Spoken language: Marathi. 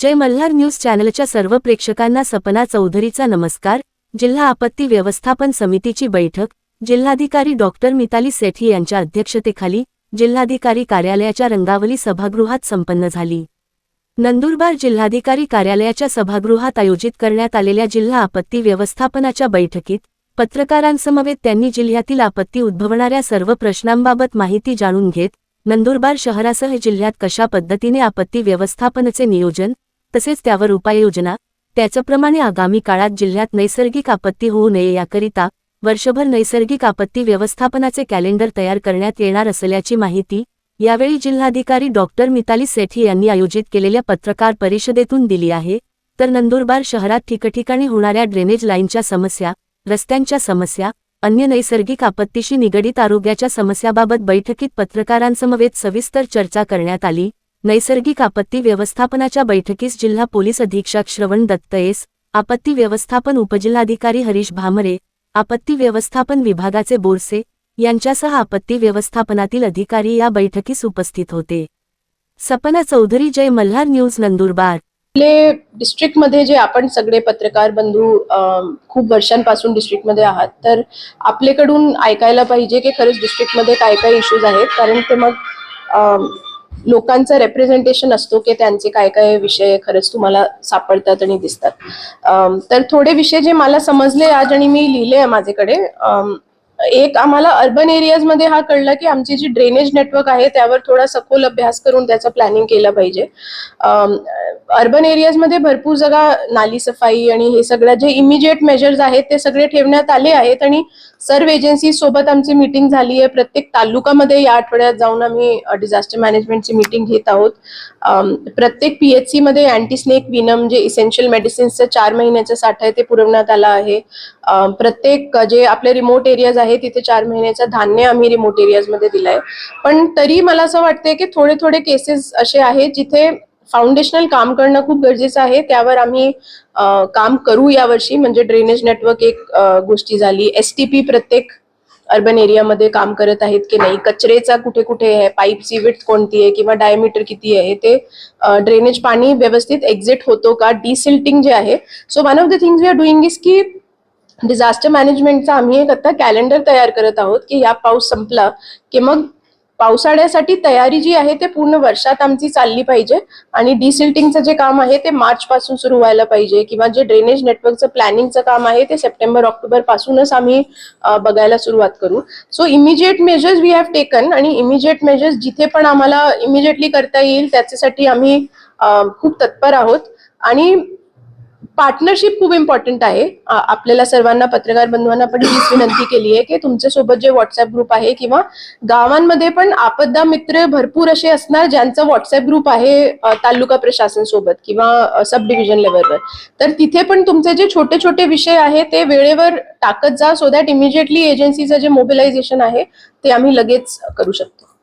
जय मल्हार न्यूज चॅनलच्या सर्व प्रेक्षकांना सपना चौधरीचा नमस्कार. जिल्हा आपत्ती व्यवस्थापन समितीची बैठक. जिल्हाधिकारी डॉक्टर मिताली सेठी यांच्या अध्यक्षतेखाली जिल्हाधिकारी कार्यालयाच्या रंगावली सभागृहात संपन्न झाली. नंदुरबार जिल्हाधिकारी कार्यालयाच्या सभागृहात आयोजित करण्यात आलेल्या जिल्हा आपत्ती व्यवस्थापनाच्या बैठकीत पत्रकारांसमवेत त्यांनी जिल्ह्यातील आपत्ती उद्भवणाऱ्या सर्व प्रश्नांबाबत माहिती जाणून घेत नंदुरबार शहरासह जिल्ह्यात कशा पद्धतीने आपत्ती व्यवस्थापनाचे नियोजन तसेच त्यावर उपाययोजना त्याचप्रमाणे आगामी काळात जिल्ह्यात नैसर्गिक आपत्ती होऊ नये याकरिता वर्षभर नैसर्गिक आपत्ती व्यवस्थापनाचे कॅलेंडर तयार करण्यात येणार असल्याची माहिती यावेळी जिल्हाधिकारी डॉक्टर मिताली सेठी यांनी आयोजित केलेल्या पत्रकार परिषदेतून दिली आहे. तर नंदुरबार शहरात ठिकठिकाणी होणाऱ्या ड्रेनेज लाईनच्या समस्या रस्त्यांच्या समस्या अन्य नैसर्गिक आपत्तीशी निगडीत आरोग्याच्या समस्याबाबत बैठकीत पत्रकारांसमवेत सविस्तर चर्चा करण्यात आली. नैसर्गिक आपत्ती व्यवस्थापनाच्या बैठकीस जिल्हा पोलीस अधीक्षक श्रवण दत्तयेस आपत्ती व्यवस्थापन उपजिल्हाधिकारी हरीश भामरे आपत्ती व्यवस्थापन विभागाचे बोरसे यांच्यासह आपत्ती व्यवस्थापनातील अधिकारी या बैठकीस उपस्थित होते. सपना चौधरी जय मल्हार न्यूज नंदुरबार. आपले डिस्ट्रिक्टमध्ये जे आपण सगळे पत्रकार बंधू खूप वर्षांपासून डिस्ट्रिक्टमध्ये आहात तर आपल्याकडून ऐकायला पाहिजे की खरंच डिस्ट्रिक्टमध्ये काय काय इश्यूज आहेत कारण ते मग लोकांचा रेप्रेझेंटेशन असतो की त्यांचे काय काय विषय खरंच तुम्हाला सापडतात आणि दिसतात. तर थोडे विषय जे मला समजले आज आणि मी लिहिले आहे माझ्याकडे एक आम्हाला अर्बन एरियाजमध्ये हा कळला की आमची जी ड्रेनेज नेटवर्क आहे त्यावर थोडा सखोल अभ्यास करून त्याचं प्लॅनिंग केलं पाहिजे. अर्बन एरियाजमध्ये भरपूर जगा नाली सफाई आणि हे सगळ्या जे इमिजिएट मेजर्स आहेत ते सगळे ठेवण्यात आले आहेत आणि सर्व एजन्सी सोबत आमची मीटिंग झाली आहे. प्रत्येक तालुकामध्ये या आठवड्यात जाऊन आम्ही डिझास्टर मॅनेजमेंटची मीटिंग घेत आहोत. प्रत्येक पीएचसी मध्ये अँटी स्नेक विनम जे इसेन्शियल मेडिसिन्सचं चार महिन्याचं साठा आहे ते पुरवण्यात आलं आहे. प्रत्येक जे आपले रिमोट एरियाज आहे तिथे चार महिन्याचं धान्य आम्ही रिमोट एरियाजमध्ये दिलंय. पण तरी मला असं वाटतंय की थोडे थोडे केसेस असे आहेत जिथे फाउंडेशनल काम करणं खूप गरजेचं आहे. त्यावर आम्ही काम करू यावर्षी. म्हणजे ड्रेनेज नेटवर्क एक गोष्टी झाली. एस टी पी प्रत्येक अर्बन एरियामध्ये काम करत आहेत की नाही? कचरेचा कुठे कुठे आहे? पाईपची विथ कोणती आहे? किंवा डायमीटर किती आहे? ते ड्रेनेज पाणी व्यवस्थित एक्झिट होतो का? डिसिल्टिंग जे आहे. So one of the things we are doing is की डिझास्टर मॅनेजमेंटचा आम्ही एक आता कॅलेंडर तयार करत आहोत की या पाऊस संपला की मग पावसाळ्यासाठी तयारी जी आहे ते पूर्ण वर्षात आमची चालली पाहिजे आणि डिसिल्टिंगचं जे काम आहे ते मार्च पासून सुरू व्हायला पाहिजे किंवा जे ड्रेनेज नेटवर्कचं प्लॅनिंगचं काम आहे ते सप्टेंबर ऑक्टोबर पासूनच आम्ही बघायला सुरुवात करू. So immediate measures we have taken आणि इमिजिएट मेजर्स जिथे पण आम्हाला इमिजिएटली करता येईल त्याच्यासाठी आम्ही खूप तत्पर आहोत. आणि पार्टनरशिप खूप इम्पॉर्टंट आहे. आपल्याला सर्वांना पत्रकार बंधूंना पण हीच विनंती केली आहे की तुमच्यासोबत जे व्हॉट्सअप ग्रुप आहे किंवा गावांमध्ये पण आपदा मित्र भरपूर असे असणार ज्यांचं व्हॉट्सअप ग्रुप आहे तालुका प्रशासन सोबत किंवा सब डिव्हिजन लेवलवर तर तिथे पण तुमचे जे छोटे छोटे विषय आहे ते वेळेवर टाकत जा सो दॅट इमिजिएटली एजन्सीचं जे मोबिलायझेशन आहे ते आम्ही लगेच करू शकतो.